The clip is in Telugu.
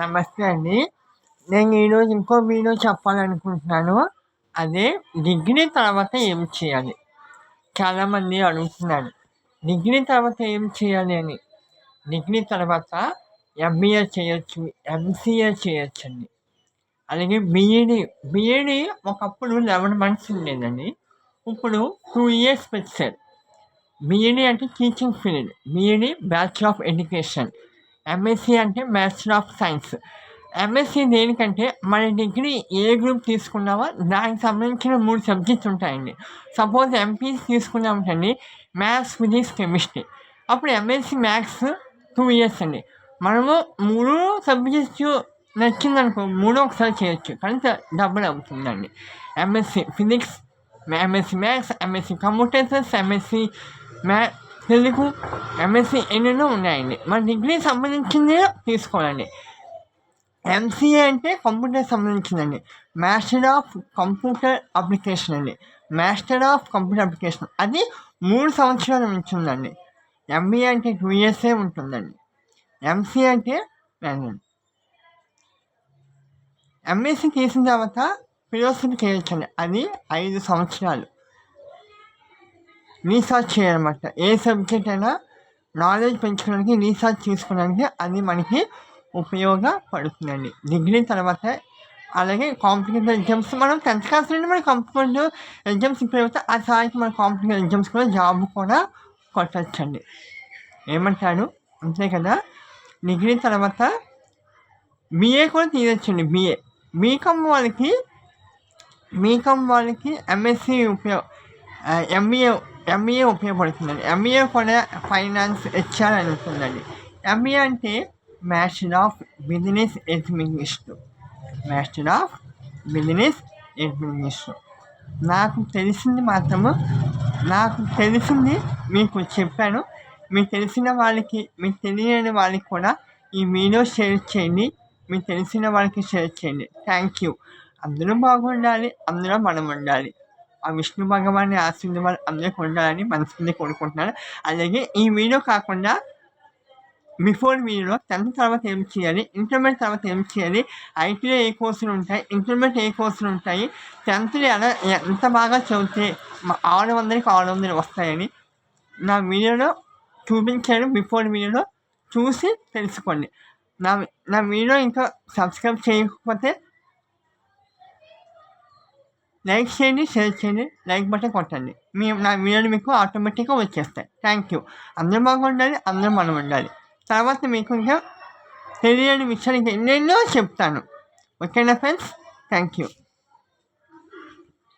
నమస్తే అండి. నేను ఈరోజు ఇంకో వీడియో చెప్పాలనుకుంటున్నాను. అదే డిగ్రీ తర్వాత ఏం చేయాలి? చాలామంది అడుగుతున్నారు. డిగ్రీ తర్వాత ఏం చేయాలి అని? డిగ్రీ తర్వాత ఎంబీఏ చేయొచ్చు ఎంసీఏ చేయొచ్చు అండి. అలాగే బీఈడి బీఈడి ఒకప్పుడు లెవెన్ మంత్స్ ఉండేదండి. ఇప్పుడు టూ ఇయర్స్ పెట్టారు బీఈడి అంటే teaching field BEd batch of education MSc అంటే మ్యాథ్స్ ఆఫ్ సైన్స్ ఎంఎస్సి దేనికంటే మన డిగ్రీ ఏ గ్రూప్ తీసుకున్నామో దానికి సంబంధించిన మూడు సబ్జెక్ట్స్ ఉంటాయండి. సపోజ్ ఎంపీసీ తీసుకున్నామంటండి మ్యాథ్స్ ఫిజిక్స్ కెమిస్ట్రీ అప్పుడు ఎంఎస్సి మ్యాథ్స్ టూ ఇయర్స్ అండి. మనము మూడు సబ్జెక్ట్స్ నచ్చిందనుకో మూడో ఒకసారి చేయొచ్చు. కానీ డబ్బులు అవుతుందండి. MSc physics MSc maths MSc computers MSc MSc మ్యా తెలుగు ఎంఎస్సి ఎన్నెన్నో ఉన్నాయండి. మన డిగ్రీ సంబంధించింది తీసుకోవాలండి. ఎంసీఏ అంటే కంప్యూటర్ సంబంధించిందండి. మాస్టర్ ఆఫ్ కంప్యూటర్ అప్లికేషన్ అండి. మాస్టర్ ఆఫ్ కంప్యూటర్ అప్లికేషన్ అది మూడు సంవత్సరాల నుంచి ఉందండి. ఎంబీఏ అంటే టూ ఇయర్సే ఉంటుందండి. ఎంసీఏ అంటే ఎంఎస్సి తీసిన తర్వాత ఫిలోసఫీ చేయొచ్చండి. అది ఐదు సంవత్సరాలు. రీసెర్చ్ చేయాలన్నమాట. ఏ సబ్జెక్ట్ అయినా నాలెడ్జ్ పెంచుకోవడానికి రీసెర్చ్ చేసుకోవడానికి అది మనకి ఉపయోగపడుతుందండి. డిగ్రీ తర్వాత అలాగే కాంపిటేటివ్ ఎగ్జామ్స్ మనం టెన్త్ క్లాస్ నుండి మన కాంపిటేటివ్ ఎగ్జామ్స్ తర్వాత అయితే ఆ స్థాయికి మన కాంపిటేటివ్ ఎగ్జామ్స్ కూడా జాబ్ కూడా కొట్టచ్చండి. ఏమంటారు? అంతే కదా? డిగ్రీ తర్వాత బీఏ కూడా తీయచ్చండి బీఏ బీకామ్ వాళ్ళకి బీకామ్ వాళ్ళకి ఎంఎస్సీ ఉపయోగ ఎంబీఏ ఎంబీఏ ఉపయోగపడుతుందండి ఎంబీఏ కూడా ఫైనాన్స్ హెచ్ఆర్ అని ఉంటుందండి ఎంబీఏ అంటే master of business administration master of business administration నాకు తెలిసింది మాత్రము నాకు తెలిసింది మీకు చెప్పాను మీకు తెలిసిన వాళ్ళకి మీకు తెలియని వాళ్ళకి కూడా ఈ వీడియో షేర్ చేయండి మీకు తెలిసిన వాళ్ళకి షేర్ చేయండి థ్యాంక్ యూ అందరూ బాగుండాలి అందరూ మనం ఉండాలి ఆ విష్ణు భగవాన్ని ఆశీర్వాదాలు అందరికీ ఉండాలని మనసుని కోరుకుంటున్నాను. అలాగే ఈ వీడియో కాకుండా బిఫోర్ వీడియోలో టెన్త్ తర్వాత ఏం చేయాలి ఇంటర్మీడియట్ తర్వాత ఏం చేయాలి ఐటీలో ఏ కోర్సులు ఉంటాయి ఇంటర్మీడియట్ ఏ కోర్సులు ఉంటాయి టెన్త్లో ఎలా ఎంత బాగా చదివితే ఆరు వందలకి ఆరు వందలు వస్తాయని నా వీడియోలో చూపించాను. బిఫోర్ వీడియోలో చూసి తెలుసుకోండి. నా నా వీడియో ఇంకా సబ్స్క్రైబ్ చేయకపోతే లైక్ చేయండి షేర్ చేయండి లైక్ బటన్ కొట్టండి. మీ నా వీడియోలు మీకు ఆటోమేటిక్గా వచ్చేస్తాయి. Thank you. అందరూ బాగుండాలి అందరూ మనం ఉండాలి తర్వాత మీకు ఇంకా తెలియని విషయాలు ఇంకా ఎన్నెన్నో చెప్తాను. ఓకేనా ఫ్రెండ్స్? Thank you.